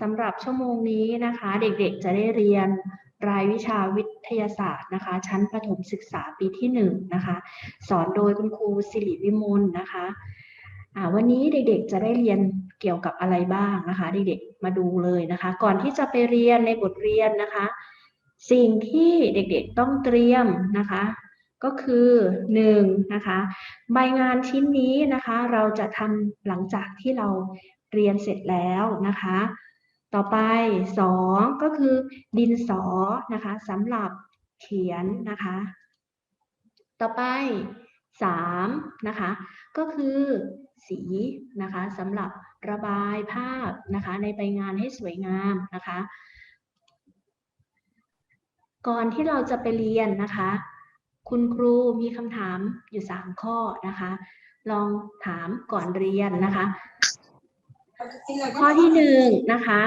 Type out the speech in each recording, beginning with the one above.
สำหรับชั่วโมงนี้นะคะ เด็กๆจะได้เรียนรายวิชาวิทยาศาสตร์นะคะ ชั้นประถมศึกษาปีที่หนึ่งนะคะ สอนโดยคุณครูสิริวิมลนะคะวันนี้เด็กๆจะได้เรียนเกี่ยวกับอะไรบ้างนะคะ เด็กๆมาดูเลยนะคะ ก่อนที่จะไปเรียนในบทเรียนนะคะ สิ่งที่เด็กๆต้องเตรียมนะคะ ก็คือหนึ่งนะคะ ใบงานชิ้นนี้นะคะ เราจะทำหลังจากที่เรา เรียนเสร็จแล้วนะคะ ต่อไปสองก็คือดินสอนะคะสำหรับเขียนนะคะ ต่อไปสามนะคะ ก็คือสีนะคะสำหรับระบายภาพนะคะในใบงานให้สวยงามนะคะ ก่อนที่เราจะไปเรียนนะคะ คุณครูมีคำถามอยู่สามข้อนะคะ ลองถามก่อนเรียนนะคะ ข้อที่หนึ่งนะคะ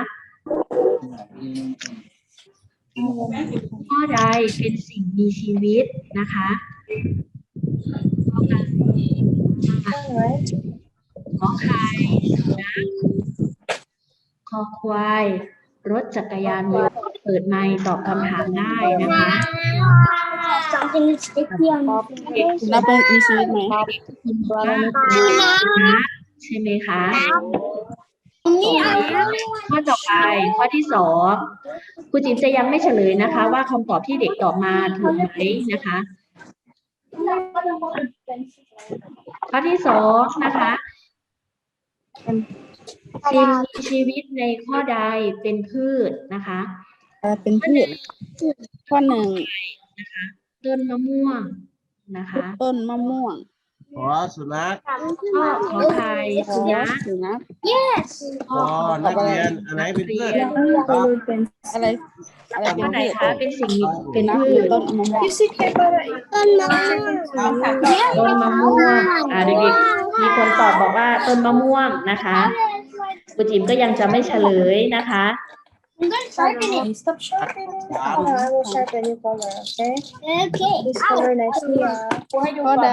ข้อใดเป็นสิ่งมีชีวิตนะคะข้อไก่ขอไข่นะคอควาย รถจักรยานยนต์เปิดไมค์ตอบคำถามได้นะคะ Something is different. นับเป็นมีชีวิตไหมคุณบอกว่านะใช่ไหมคะ ข้อต่อไปข้อที่สองครูจิ๋มจะยังไม่เฉลยนะคะ ว่าคำตอบที่เด็กตอบมาถูกไหมนะคะ ข้อที่สองนะคะสิ่งมีชีวิตในข้อใดเป็นพืชนะคะอะไรเป็นพืชข้อหนึ่งต้นมะม่วงนะคะ ต้นมะม่วง ขอสุนัขข้อขอไข่สุนัขสุนัข Yes. ขอนักเรียนอันไหนเป็นเพื่อนเป็นอะไรอะไรเป็ข้อนไหนพืชคะเป็นสิ่งมีเป็นนับพืคือชต้นมะม่วงต้นมะม่วงอ่าเด็กๆมีคนตอบบอกว่าต้นมะม่วงนะคะครูจิ๋มก็ยังจะไม่เฉลยนะคะ Sharpen it. Stop sharpening. Color, I will sharpen your color, okay? Okay. This color nicely. Uh, ข้อใด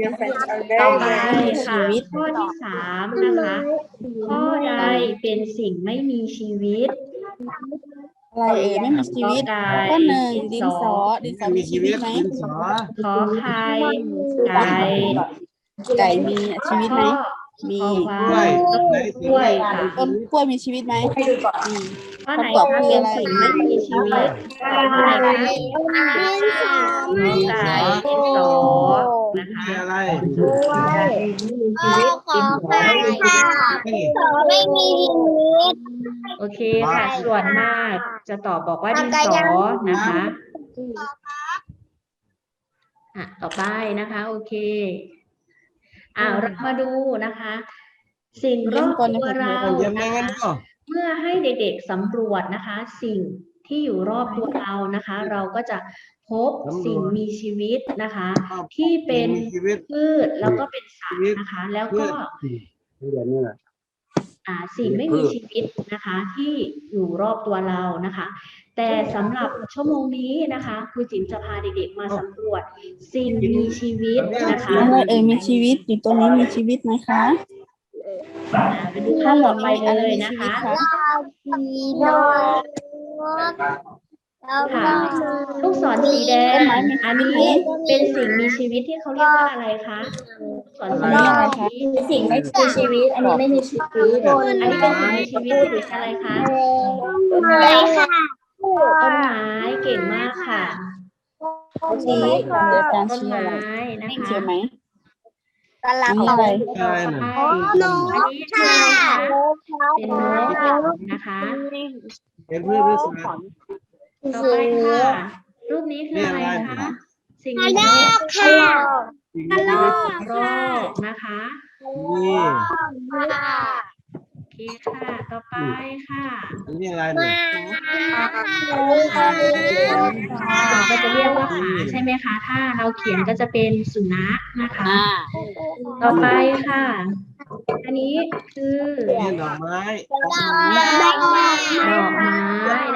your friends are ต่อ very ไป very ค่ะข้อที่สามนะคะ ข้อใดเป็นสิ่งไม่มีชีวิตอะไรเอ่ยไม่มีชีวิตกอไก่ข้อหนึ่งดินสอดินสอมีมีชีชีวิวิตตไหมดินสอขอไข่ไก่ไก่มีชีวิตไหมมีขอ ควายต้นกล้วยค่ะต้นกล้วยมีชีวิตไหมมีข้อไหนคะเป็นสิ่งไม่มีชีวิตข้อไหนคะขอไก่ดินสอนะคะมีอะไรไม่มีโอเคค่ะส่วนมากจะตอบบอกว่าดินสอนะคะอะต่อไปนะคะ โอเค อ่าเรามาดูนะคะ สิ่งรอบตัวเราเยี่ยมไม่นะงั้นคะก็เมื่อให้เด็กๆสำรวจนะคะ สิ่งที่อยู่รอบตัวเรานะคะ เราก็จะพบสิ่งมีชีวิตนะคะ ที่เป็นมีชีวิตพืชแล้วก็เป็นสัตว์นะคะ แล้วก็เดี๋ยวนี้อ่า สิ่งไม่มีชีวิตนะคะที่อยู่รอบตัวเรานะคะ แต่สำหรับชั่วโมงนี้นะคะครูจิ๋มจะพาเด็กๆมาสำรวจ สิ่งมีชีวิตนะคะอะไรเอ่ยมีชีวิตอยู่ตรงนี้มีชีวิตไหมคะอ่าไปดูข้อต่อไปเลยนะคะมีนก แล้วก็ลูกศรสีแดง อันนี้เป็นสิ่งมีชีวิตที่เขาเรียกว่าอะไรคะลูกศรสีแดงอันนี้สิ่งไม่มีชีวิต อันนี้ไม่มีชีวิต อันนี้เป็นสิ่งมีชีวิตที่เรียกอะไรคะไหนค่ะต้นไม้เก่งมากค่ะชี้เดี๋ยวการต้นชี้อะไรไม้นะเขีคะยนไหมกำลังมีอะไรอะไรหนึ่งนกอันนี้คืออะไรคะเป็นนกนะคะเป็นพืชหรือสัตว์ ต่อไปค่ะ รูปนี้คืออะไรคะ สิ่งมีชีวิตค่ะสิ่งมีชีวิตรอกนะคะ นี่โอเคค่ะ ต่อไปค่ะอันนี้อะไรหนึ่งเราก็จะเรียกว่าหมาใช่ไหมคะ ถ้าเราเขียนก็จะเป็นสุนัขนะคะอ่าต่อไปค่ะ อันนี้คือนี่ดอกไม้ดอกไม้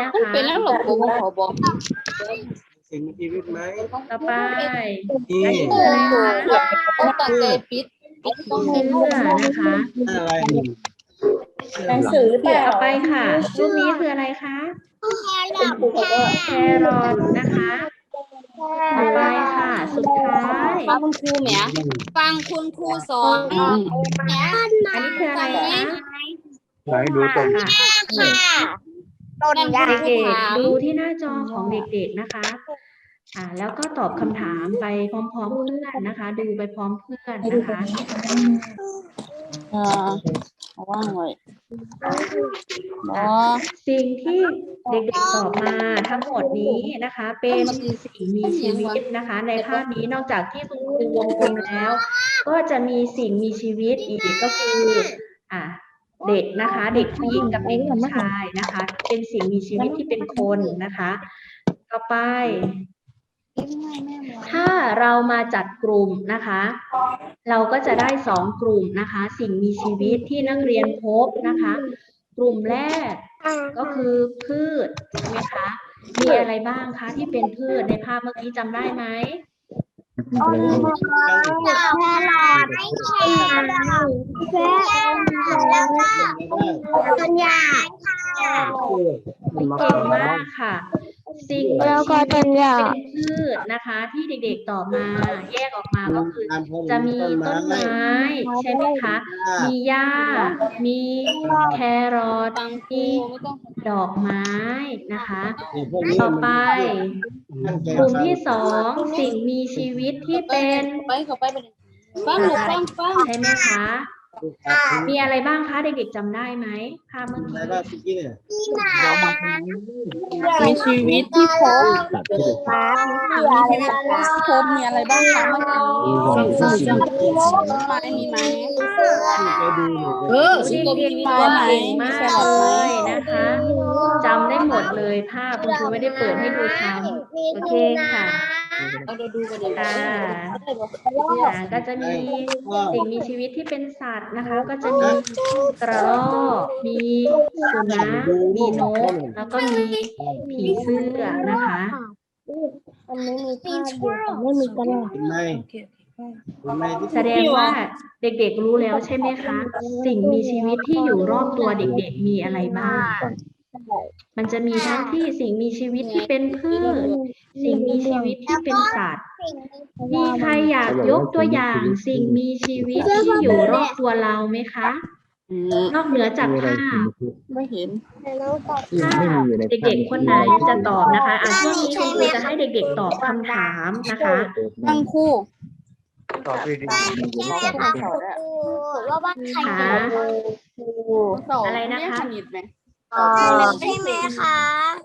นะคะ เป็นแล้วหลบกูขอบอกสิ่งมีชีวิตไหมต่อไปนี่อันนี้คืออะไรคะตัดใจปิดเสื้อนะคะอะไร หนึ่งหนังสือหรือเปเดี๋ยวล่าเอาไปค่ะ รูปนี้คืออะไรคะคุณครูเขาก็แครอทนะคะต่อไปค่ะ สุดท้าย ฟังคุณครูแหมฟังคุณครูสอนแหมอันนี้คืออะไรคะไหนดูตรงค่ะต้นยาเด็กๆดูที่หน้าจอของเด็กๆนะคะอ่าแล้วก็ตอบคำถามไปพร้อมๆเพื่อนนะคะ ดูไปพร้อมเพื่อนนะคะเออเอา ว่างไว้อ๋อ สิ่งที่เด็กๆตอบมาทั้งหมดนี้นะคะ เป็นสิ่งมีชีวิตนะคะ ในภาพนี้นอกจากที่คุณครูวงกลมแล้ว ก็จะมีสิ่งมีชีวิตอีกก็คืออ่าเด็กนะคะ เด็กผู้หญิงกับเด็กผู้ชายนะคะ เป็นสิ่งมีชีวิตที่เป็นคนนะคะ ต่อไป ถ้าเรามาจัดกลุ่มนะคะ เราก็จะได้สองกลุ่มนะคะ สิ่งมีชีวิตที่นักเรียนพบนะคะ กลุ่มแรกก็คือพืชใช่ไหมคะมีอะไรบ้างคะที่เป็นพืชในภาพเมื่อกี้จำได้ไหมต้นยาเก่งมากค่ะ สิ่งมีแล้วก็ชีต้วินตยาเป็นพืชนะคะ ที่เด็กๆตอบมา แยกออกมาก็คือ จะมีต้นไม้ใช่ไหมคะ มีหญ้า มีแครอทฟังครูมีไม่ต้องดอกไม้นะคะพวกนี้ต่อไปตั้งใจกลุ่มที่สองสิ่งมีชีวิตที่เป็น ไปเข้าไปไปเลยฟังลูกฟังฟัง ใช่ไหมคะ มีอะไรบ้างคะเด็กๆจำได้ไหมภาพเมื่ออะไรกี้บ้างพี่กี้เนี่ยมีชีวิตที่พบมีมีชีวิตที่พบมีอะไรบ้างคะเมื่อกี้ต้นไม้มีไหมไปดูหน่อยเออเด็สิกงๆโตมีมีคไม้วามไหมเก่งมากเลยมีแครอทไหมนะคะจำได้หมดเลยภาพคุณครูไม่ได้เปิดให้ดูซ้ำโอเคค่ะ เราดูกันเดี๋ยวค่ะอ่าก็จะมีสิ่งมีชีวิตที่เป็นสัตว์นะคะ ก็จะมีกระรอกมีสุนัขมีนกแล้วก็มีผีเสื้อนะคะมันไม่มีภาพอยู่แต่ไม่มีกระดาษเห็นไหมเห็นไหมที่แสดงว่าเด็กๆรู้แล้วใช่ไหมคะ สิ่งมีชีวิตที่อยู่รอบตัวเด็กๆมีอะไรบ้าง มันจะมีทั้งที่สิ่งมีชีวิตที่เป็นพืช สิ่งมีชีวิตที่เป็นสัตว์ มีใครอยากยกตัวอย่าง สิ่งมีชีวิตที่อยู่รอบตัวเราไหมคะอืมนอกเหนือจากภาพไม่เห็นถ้าเด็กๆคนไหนจะตอบนะคะอะช่วงนี้คุณครูจะให้เด็ก ๆ ตอบคำถามนะคะฟังครูตอบดีว่าบ้านใครค่ะอะไรนะคะ คณิตไหมใช่ไหมคะ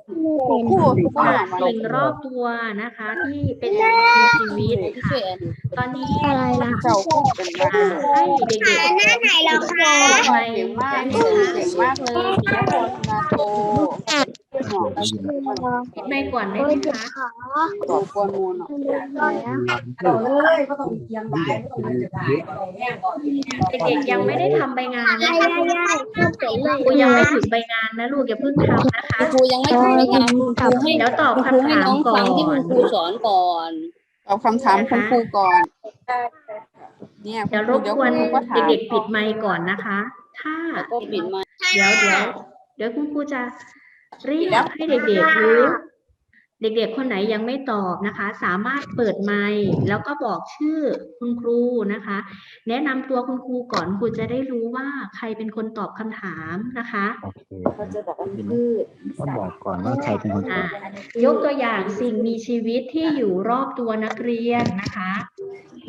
ครูครูค่ะอ่านมาสิ่งรอบตัวนะคะ ที่เป็นสิ่งมีชีวิตที่ค่ะเขียนตอนนี้อะไรล่ะเจ้าพูดเป็นว่าอ่าให้เด็กหน้าไหนเราคะๆไปเก่งมากได้ไหมเก่งคะมากเลยปิยพรนาโตหมอ ปิดไมค์ก่อนได้ไหมคะตอบกวนมูลเนาะเด็กๆยังไม่ได้ทำใบงานนะย่าคะย่าย่าเป็นเลยครูยังไม่ถึงใบงานนะลูกอย่าเพิ่งทำนะคะครูยังไม่ทำเลยนะครูให้เดี๋ยวตอบครูคำให้ถามน้องก่อฟังที่คุณนครูสอนก่อนตอบคำถามคุณครูก่อนเนี่ยเดี๋ยวรบกวนครูก็ถามเด็กๆปิดไมค์ก่อนนะคะ ถ้าก็ปิดมาเดี๋ยวเดี๋ยวเดี๋ยวคุณครูจะ เรียกให้เด็กๆหรือเด็กๆ คนไหนยังไม่ตอบนะคะ สามารถเปิดไมค์แล้วก็บอกชื่อคุณครูนะคะ แนะนำตัวคุณครูก่อนครูจะได้รู้ว่าใครเป็นคนตอบคำถามนะคะโอเคต้องบอกก่อนว่าใครเป็นคนตอ่าอบยกตัวอย่างสิ่งมีชีวิตที่อยู่รอบตัวนักเรียนนะคะ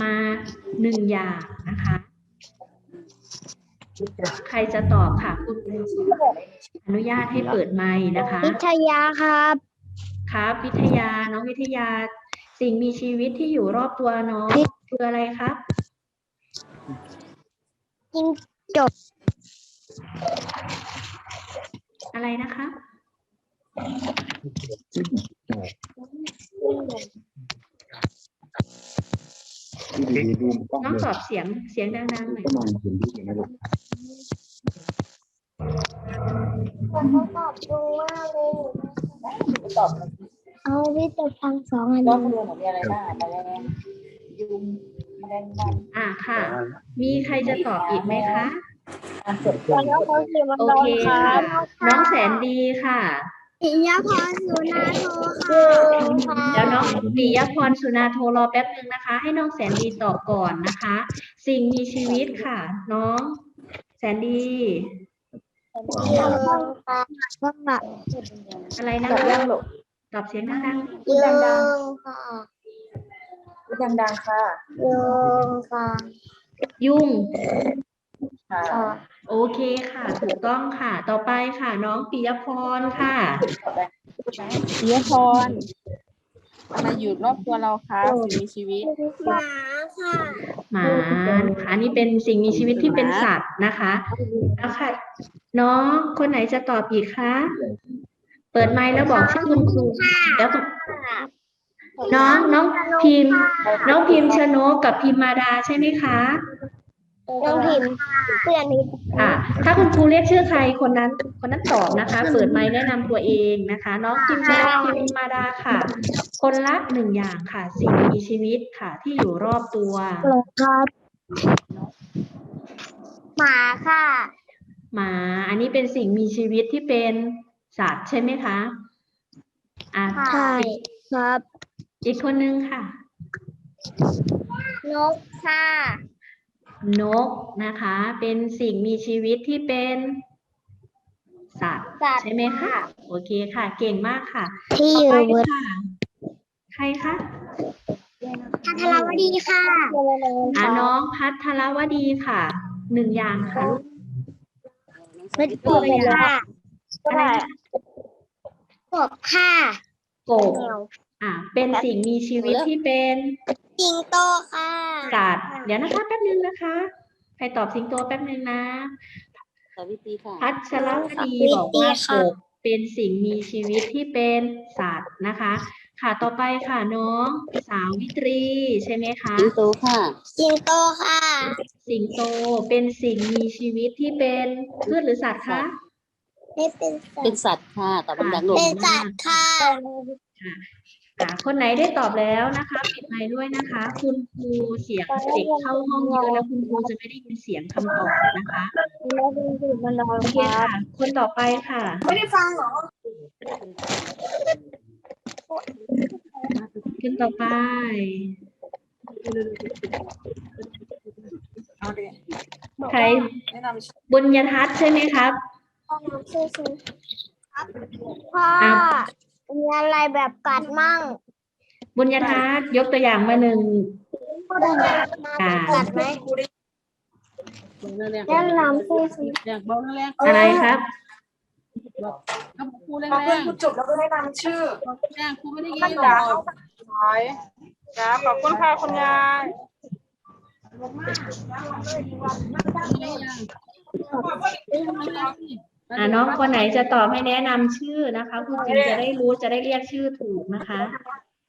มาหนึ่งอย่างนะคะ ใครจะตอบค่ะ คุณอนุญาตให้เปิดไมค์นะคะวิทยาครับครับวิทยาน้องวิทยา สิ่งมีชีวิตที่อยู่รอบตัวน้องคืออะไรครับจิ้งจกอะไรนะคะ ที่ดีๆดูมันต้องน้องเลยตอบเสียงเสียงดังๆหน่อยก็มองเห็นที่นะลูกเขาตอบตรงมากเลยเอาวิทย์ฟังสองอันต้นี้องดูเหมือนมีอะไรบ้างแมลงยุงแมลงวันอ่าค่ะ มีใครจะตอบอีกไหมคะแล้วเขาคือมันโอโดนเคครัค่ะบน้องแสนดีค่ะ ปิยพรสุนาโทค่ะเดี๋ยวน้องปิยพรสุนาโทรอแป๊บนึงนะคะ ให้น้องแสนดีตอบก่อนนะคะ สิ่งมีชีวิตค่ะ น้อง แสนดียืนค่ะอะไรนะตอบยังลูกตอบเสียงดังยืนค่ะดังๆค่ะยืนค่ะ ๆยุ่ง ค่ะ โอเคค่ะ ถูกต้องค่ะ ต่อไปค่ะ น้องปิยพรค่ะปิยพรอะไรอยู่รอบตัวเราคะสิ่งมีชีวิต หมาค่ะ หมาค่ะอันนี้เป็นสิ่งมีชีวิตที่เป็นสัตว์นะคะแล้วค่ะ น้องคนไหนจะตอบอีกคะ เปิดไมค์แล้วบอกชื่อคุณครูแล้วก็น้องน้องพิมพ์ น้องพิมพ์ชนกกับพิมมาดาใช่ไหมคะ น้องพิมพ์เพื่อนนี้อะถ้าคุณครูเรียกชื่อใครคนนั้น คนนั้นตอบนะคะ เปิดไมค์แนะนำตัวเองนะคะ น้องพิมพ์ชนกพิมมาดาค่ะ คนละหนึ่งอย่างค่ะ สิ่งมีชีวิตค่ะที่อยู่รอบตัว ครับหมาค่ะหมา อันนี้เป็นสิ่งมีชีวิตที่เป็นสัตว์ใช่ไหมคะอะใช่ครับอีกคนนึงค่ะ นกค่ะ นกนะคะ เป็นสิ่งมีชีวิตที่เป็นสัตว์สัตว์ ใช่ไหมคะ โอเคค่ะ เก่งมากค่ะที่ต่ออยู่ไปบนค่ะ ใครคะพัทรวดีค่ะอะน้องพัทรวดีค่ะ หนึ่งอย่างค่ะไม่กบค่ะอะไรนะกบค่ะกบ อะ เป็นสิ่งมีชีวิตที่เป็น สิงโตค่ะสัตว์เดี๋ยวนะคะแป๊บนึงนะคะ ใครตอบสิงโตแป๊บนึงนะสวิตรีค่ะ พัชรวดีบอกว่ากบเป็นสิ่งมีชีวิตที่เป็นสัตว์นะคะ ค่ะต่อไปค่ะน้องสาววิตรีใช่ไหมคะ สิงโตค่ะ สิงโตค่ะสิงโตเป็นสิ่งมีชีวิตที่เป็นพืชหรือสัตว์คะ ไม่เป็นสัเป็ตนว์สัตว์ค่ะตอบดังๆลูกเป็นสัตว์ค่ะ อะคนไหนได้ตอบแล้วนะคะปิดไมค์ด้วยนะคะ คุณครูเสียงเด็กเข้าห้องเยอะแล้วคุณครูจะไม่ได้ยินเสียงคำตอบนะคะไม่เป็นสัตว์มันนอนโอเคครัค่ะบคนต่อไปค่ะ ไม่ได้ฟังเหรอคนต่อไปใครบุญยทัศน์ใช่ไหมครับพ่อ มีอะไรแบบกัดมั่งบุญยทัศน์ยกตัวอย่างมาหนึ่งอ่ากัดไหมแรงๆแนะนำชื่อสิแรงเบาแรงอะไรครับๆก็ครูแรงพอๆเพื่อนพูดจบแล้วก็ได้นำชื่อแรงครูไม่ได้ยิท่านนจ๋าหายจ้าขอบคุณค่ะคุณยายอ่าน้องคนไหนจะตอบให้แนะนำชื่อนะคะคุณจิมจะได้รู้จะได้เรียกชื่อถูกนะคะ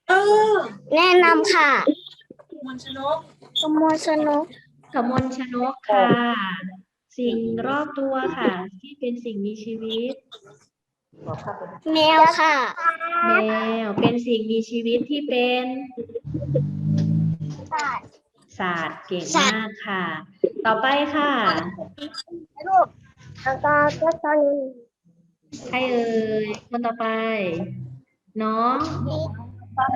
เออแนะนำค่ะมันชนกขโมยสนุกกมลชนกค่ะ สิ่งรอบตัวค่ะ ที่เป็นสิ่งมีชีวิต แมวค่ะ แมวเป็นสิ่งมีชีวิตที่เป็นศาสตร์เก่งมากค่ะ ต่อไปค่ะ แล้วก็ก็ตอนนี้ใครเอ่ยคนต่อไป น้อง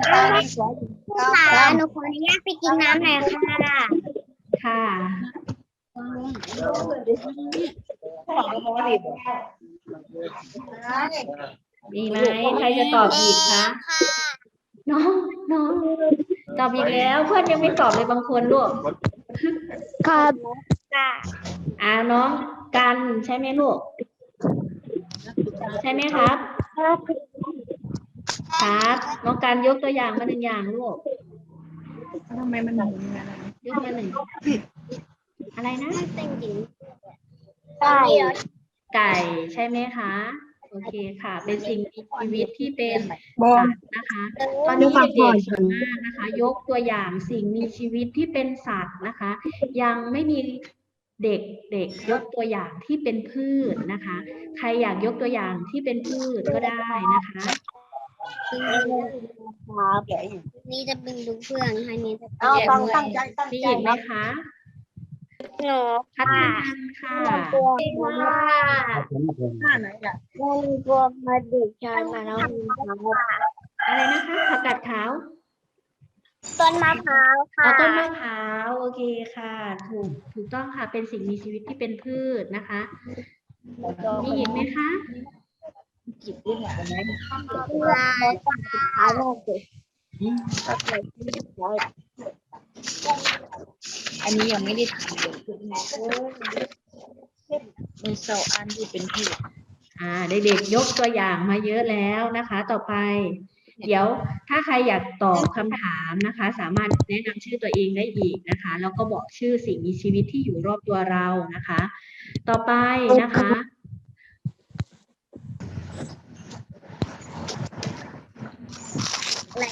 ค่ะหนูขออนุญาตไปกินน้ำหน่อยค่ะค่ะมีไหมใครจะตอบอีกคะน้องน้องตอบอีกแล้ว เพื่อนยังไม่ตอบเลยบางคนลูกครับค่ะอ่าน้อง กันใช่ไหมลูก ใช่ไหมครับครับน้องการยกตัวอย่างมาหนึ่งอย่างลูกทำไมมันหมุนอย่างนั้นยกมาหนึ่งอะไรนะเป็นหญิงไก่ไก่ใช่ไหมคะโอเคค่ะ เป็นสิ่งมีชีวิตที่เป็นสัตว์นะคะ ตอนนี้เด็กๆส่วนมากนะคะ ยกตัวอย่างสิ่งมีชีวิตที่เป็นสัตว์นะคะ ยังไม่มี เด็กเด็กยกตัวอย่างที่เป็นพืชนะคะ ใครอยากยกตัวอย่างที่เป็นพืชก็ได้นะคะครับนี่จะเป็นดูเพื่อนให้นี่จะเอาฟังตั้งใจตั้งมีใจอีกไหมนะคะนหนูพัฒค่ะนันค่ะตัวค่ะผมผมหน้าไหนอะมันตัวมาดึกชายมาแล้วมีเขาอะไรนะคะผักกาดขาว ต้นมะพร้าวอ๋ค่ะอต้นมะพร้าวโอเคค่ะ ถูกถูกต้องค่ะ เป็นสิ่งมีชีวิตที่เป็นพืชนะคะมีอีกไหมคะลายสุดท้ายแม่เด็กอันนี้ยังไม่ได้ทำเลยมีโซอันที่เป็นที่อ่าเด็กๆยกตัวอย่างมาเยอะแล้วนะคะ ต่อไป เดี๋ยวถ้าใครอยากตอบคำถามนะคะ สามารถแนะนำชื่อตัวเองได้อีกนะคะ แล้วก็บอกชื่อสิ่งมีชีวิตที่อยู่รอบตัวเรานะคะ ต่อไปนะคะอะไร